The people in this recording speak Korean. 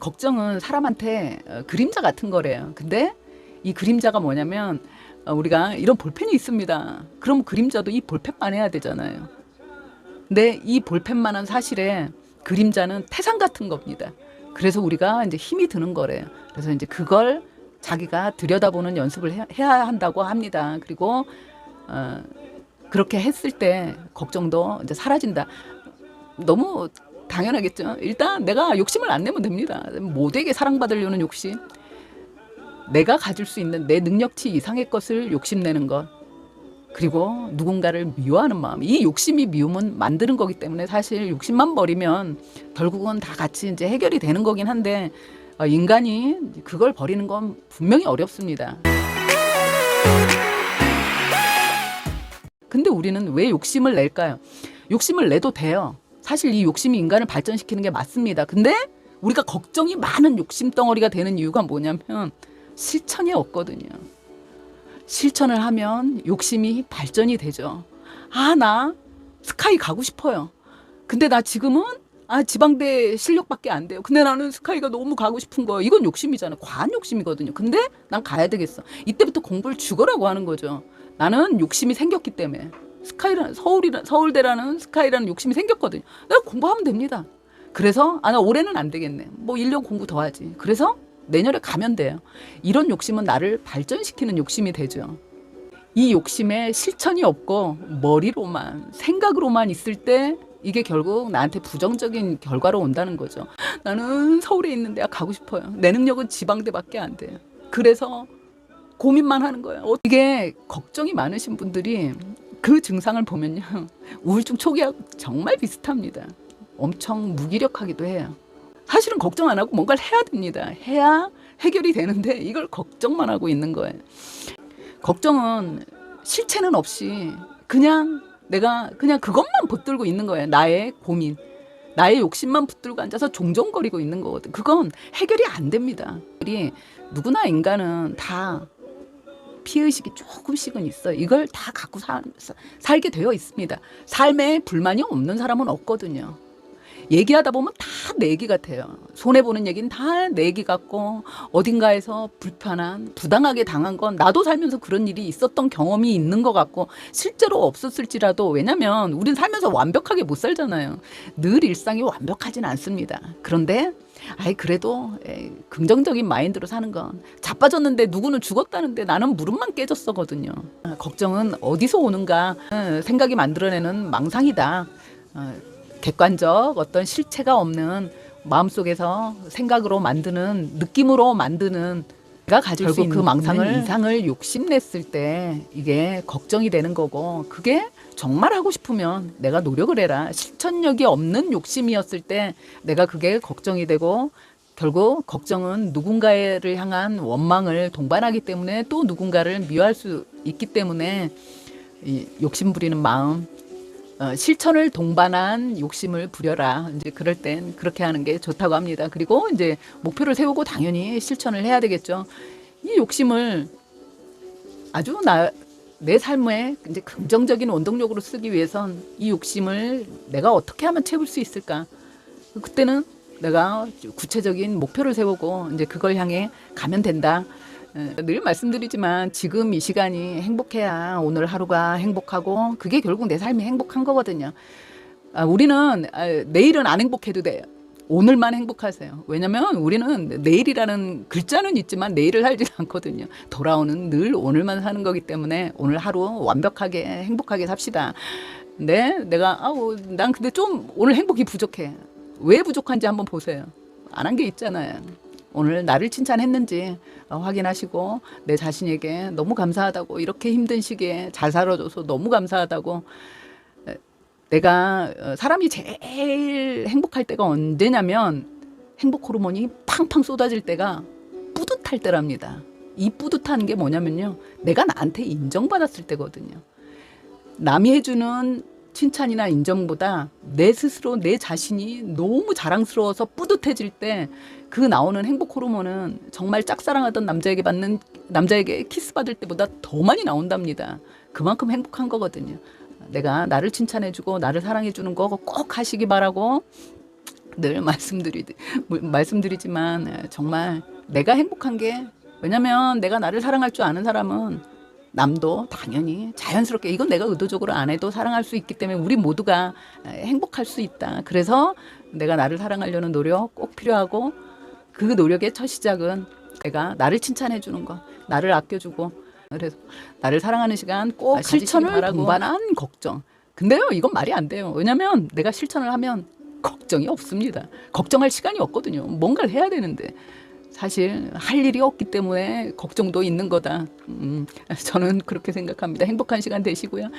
걱정은 사람한테 어, 그림자 같은 거래요. 근데 이 그림자가 뭐냐면 어, 우리가 이런 볼펜이 있습니다. 그럼 그림자도 이 볼펜만 해야 되잖아요. 근데 이 볼펜만한 사실에 그림자는 태산 같은 겁니다. 그래서 우리가 이제 힘이 드는 거래요. 그래서 이제 그걸 자기가 들여다보는 연습을 해- 해야 한다고 합니다. 그리고 어, 그렇게 했을 때 걱정도 이제 사라진다. 너무 당연하겠죠. 일단 내가 욕심을 안 내면 됩니다. 모두에게 사랑받으려는 욕심. 내가 가질 수 있는 내 능력치 이상의 것을 욕심내는 것. 그리고 누군가를 미워하는 마음. 이 욕심이 미움은 만드는 거기 때문에 사실 욕심만 버리면 결국은 다 같이 이제 해결이 되는 거긴 한데 어, 인간이 그걸 버리는 건 분명히 어렵습니다. 근데 우리는 왜 욕심을 낼까요? 욕심을 내도 돼요. 사실 이 욕심이 인간을 발전시키는 게 맞습니다. 근데 우리가 걱정이 많은 욕심 덩어리가 되는 이유가 뭐냐면 실천이 없거든요. 실천을 하면 욕심이 발전이 되죠. 아, 나 스카이 가고 싶어요. 근데 나 지금은 아, 지방대 실력밖에 안 돼요. 근데 나는 스카이가 너무 가고 싶은 거예요. 이건 욕심이잖아요. 과한 욕심이거든요. 근데 난 가야 되겠어. 이때부터 공부를 죽어라고 하는 거죠. 나는 욕심이 생겼기 때문에. 스카이라는 서울이라 서울대라는 스카이라는 욕심이 생겼거든요. 내가 공부하면 됩니다. 그래서 아 나 올해는 안 되겠네. 뭐 1년 공부 더 하지. 그래서 내년에 가면 돼요. 이런 욕심은 나를 발전시키는 욕심이 되죠. 이 욕심에 실천이 없고 머리로만 생각으로만 있을 때 이게 결국 나한테 부정적인 결과로 온다는 거죠. 나는 서울에 있는 데가 가고 싶어요. 내 능력은 지방대밖에 안 돼요. 그래서 고민만 하는 거예요. 어, 이게 걱정이 많으신 분들이 그 증상을 보면요. 우울증 초기하고 정말 비슷합니다. 엄청 무기력하기도 해요. 사실은 걱정 안 하고 뭔가를 해야 됩니다. 해야 해결이 되는데 이걸 걱정만 하고 있는 거예요. 걱정은 실체는 없이 그냥 내가 그냥 그것만 붙들고 있는 거예요. 나의 고민. 나의 욕심만 붙들고 앉아서 종종거리고 있는 거거든. 그건 해결이 안 됩니다. 우리 누구나 인간은 다 피의식이 조금씩은 있어요. 이걸 다 갖고 사, 사- 살게 되어 있습니다. 삶에 불만이 없는 사람은 없거든요. 얘기하다 보면 다 내기 같아요. 손해 보는 얘기는 다 내기 같고, 어딘가에서 불편한, 부당하게 당한 건 나도 살면서 그런 일이 있었던 경험이 있는 것 같고, 실제로 없었을지라도, 왜냐면 우린 살면서 완벽하게 못 살잖아요. 늘 일상이 완벽하진 않습니다. 그런데, 아이, 그래도, 에이, 긍정적인 마인드로 사는 건, 자빠졌는데 누구는 죽었다는데 나는 무릎만 깨졌어거든요. 아, 걱정은 어디서 오는가, 어, 생각이 만들어내는 망상이다. 어, 객관적 어떤 실체가 없는 마음속에서 생각으로 만드는 느낌으로 만드는 내가 가질 수 있는 그 망상을 이상을 욕심냈을 때 이게 걱정이 되는 거고 그게 정말 하고 싶으면 내가 노력을 해라. 실천력이 없는 욕심이었을 때 내가 그게 걱정이 되고 결국 걱정은 누군가를 향한 원망을 동반하기 때문에 또 누군가를 미워할 수 있기 때문에 이 욕심 부리는 마음 어, 실천을 동반한 욕심을 부려라. 이제 그럴 땐 그렇게 하는 게 좋다고 합니다. 그리고 이제 목표를 세우고 당연히 실천을 해야 되겠죠. 이 욕심을 아주 나, 내 삶에 이제 긍정적인 원동력으로 쓰기 위해선 이 욕심을 내가 어떻게 하면 채울 수 있을까? 그때는 내가 구체적인 목표를 세우고 이제 그걸 향해 가면 된다. 에, 늘 말씀드리지만 지금 이 시간이 행복해야 오늘 하루가 행복하고 그게 결국 내 삶이 행복한 거거든요. 아, 우리는 아, 내일은 안 행복해도 돼요. 오늘만 행복하세요. 왜냐면 우리는 내일이라는 글자는 있지만 내일을 살지 않거든요. 돌아오는 늘 오늘만 사는 거기 때문에 오늘 하루 완벽하게 행복하게 삽시다. 네, 내가 아우 난 근데 좀 오늘 행복이 부족해. 왜 부족한지 한번 보세요. 안 한 게 있잖아요. 오늘 나를 칭찬했는지 어, 확인하시고 내 자신에게 너무 감사하다고 이렇게 힘든 시기에 잘 살아줘서 너무 감사하다고 에, 내가 어, 사람이 제일 행복할 때가 언제냐면 행복 호르몬이 팡팡 쏟아질 때가 뿌듯할 때랍니다. 이 뿌듯한 게 뭐냐면요. 내가 나한테 인정받았을 때거든요. 남이 해주는 칭찬이나 인정보다 내 스스로 내 자신이 너무 자랑스러워서 뿌듯해질 때 그 나오는 행복 호르몬은 정말 짝사랑하던 남자에게 받는 남자에게 키스 받을 때보다 더 많이 나온답니다. 그만큼 행복한 거거든요. 내가 나를 칭찬해주고 나를 사랑해주는 거 꼭 하시기 바라고 늘 말씀드리 말씀드리지만 정말 내가 행복한 게 왜냐면 내가 나를 사랑할 줄 아는 사람은 남도 당연히 자연스럽게 이건 내가 의도적으로 안 해도 사랑할 수 있기 때문에 우리 모두가 행복할 수 있다. 그래서 내가 나를 사랑하려는 노력 꼭 필요하고 그 노력의 첫 시작은 내가 나를 칭찬해 주는 거, 나를 아껴주고 그래서 나를 사랑하는 시간 꼭 가지시기 실천을. 동반한 걱정. 근데요, 이건 말이 안 돼요. 왜냐면 내가 실천을 하면 걱정이 없습니다. 걱정할 시간이 없거든요. 뭔가를 해야 되는데. 사실 할 일이 없기 때문에 걱정도 있는 거다. 음, 저는 그렇게 생각합니다. 행복한 시간 되시고요.